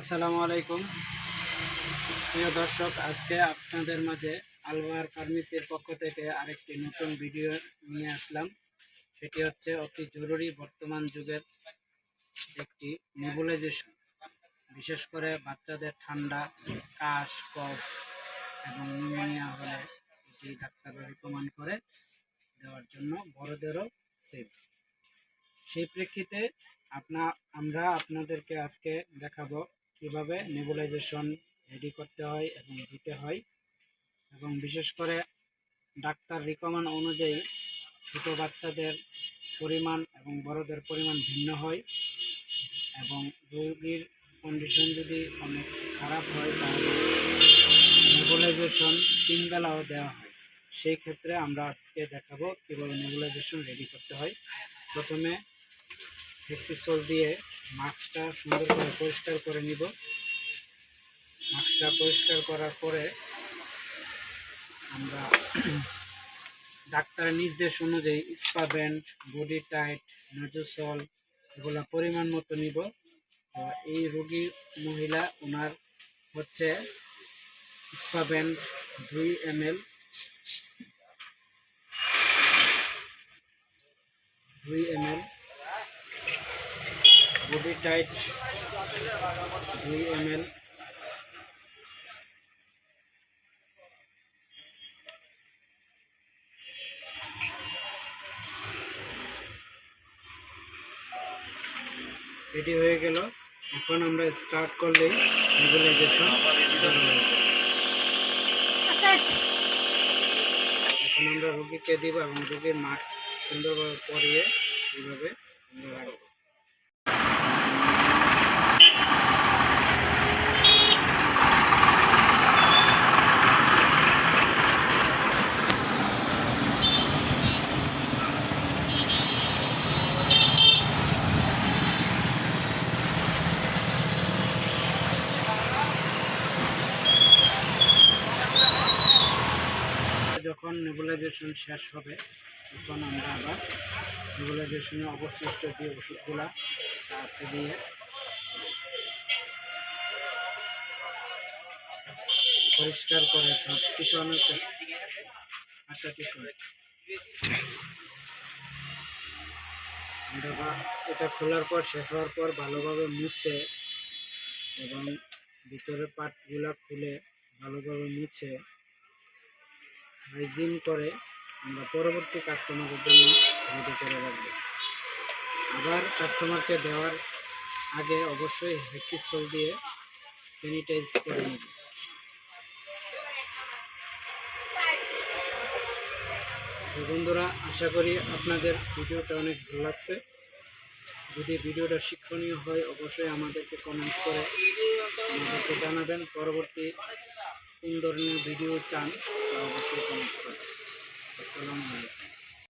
আসসালামু আলাইকুম। প্রিয় দর্শক, আজকে আপনাদের মাঝে আলওয়ার ফার্মেসির পক্ষ থেকে আরেকটি নতুন ভিডিও নিয়ে আসলাম। সেটি হচ্ছে অতি জরুরি বর্তমান যুগের একটি নেবুলাইজেশন। বিশেষ করে বাচ্চাদের ঠান্ডা, কাশ, কফ এবং নিউমোনিয়া হলে এটি ডাক্তাররা রিকমেন্ড করে দেওয়ার জন্য বড়দেরও সেফ। সেই প্রেক্ষিতে আপনা আমরা আপনাদেরকে আজকে দেখাবো কীভাবে নেবুলাইজেশন রেডি করতে হয় এবং দিতে হয়। এবং বিশেষ করে ডাক্তার রিকমেন্ড অনুযায়ী ছোট বাচ্চাদের পরিমাণ এবং বড়দের পরিমাণ ভিন্ন হয় এবং রোগীর কন্ডিশন যদি অনেক খারাপ হয় তাহলে নেবুলাইজেশন তিন বেলাও দেওয়া হয়। সেই ক্ষেত্রে আমরা আজকে দেখাবো কীভাবে নেবুলাইজেশন রেডি করতে হয়। প্রথমে হেক্সিসোল দিয়ে মাস্কটা সুন্দর করে পরিষ্কার করে নিব। মাস্কটা পরিষ্কার করার পরে আমরা ডাক্তারের নির্দেশ অনুযায়ী স্পাব্যান্ড বডি টাইট নাজোসল এগুলো পরিমাণ মতো নিব। এই রোগীর মহিলা, ওনার হচ্ছে স্পাব্যান্ড দুই এম এল দুই এম এল বডি টাইট দুই এম এল রেডি হয়ে গেল। এখন আমরা স্টার্ট করলেই নেবুলাইজেশন এখন আমরা রোগীকে দিব এবং রোগীর মাস্ক সুন্দরভাবে পরিয়ে এইভাবে আমরা রাখব। যখন নেবুলাইজেশন শেষ হবে। তখন আমরা আবার নেবুলাইজেশনের অবশিষ্ট যে ওষুধগুলা তাতে দিয়ে পরিষ্কার করে সব কিছু অনেক আচ্ছা কিছু এটা খোলার পর, শেষ হওয়ার পর ভালোভাবে মুছে এবং ভিতরের পার্টগুলা খুলে ভালোভাবে মুছে হাইজিন করে আমরা পরবর্তী কাস্টমারের জন্য রেডি করে রাখব। আবার কাস্টমারকে দেওয়ার আগে অবশ্যই হেক্সিসল দিয়ে স্যানিটাইজ করে নেব। বন্ধুরা, আশা করি আপনাদের ভিডিওটা অনেক ভালো লাগছে। যদি ভিডিওটা শিক্ষণীয় হয়, অবশ্যই আমাদেরকে কমেন্ট করে আমাদেরকে জানাবেন। পরবর্তী কোন ধরনের ভিডিও চান তা অবশ্যই কমেন্টস করবেন। আসসালামু আলাইকুম।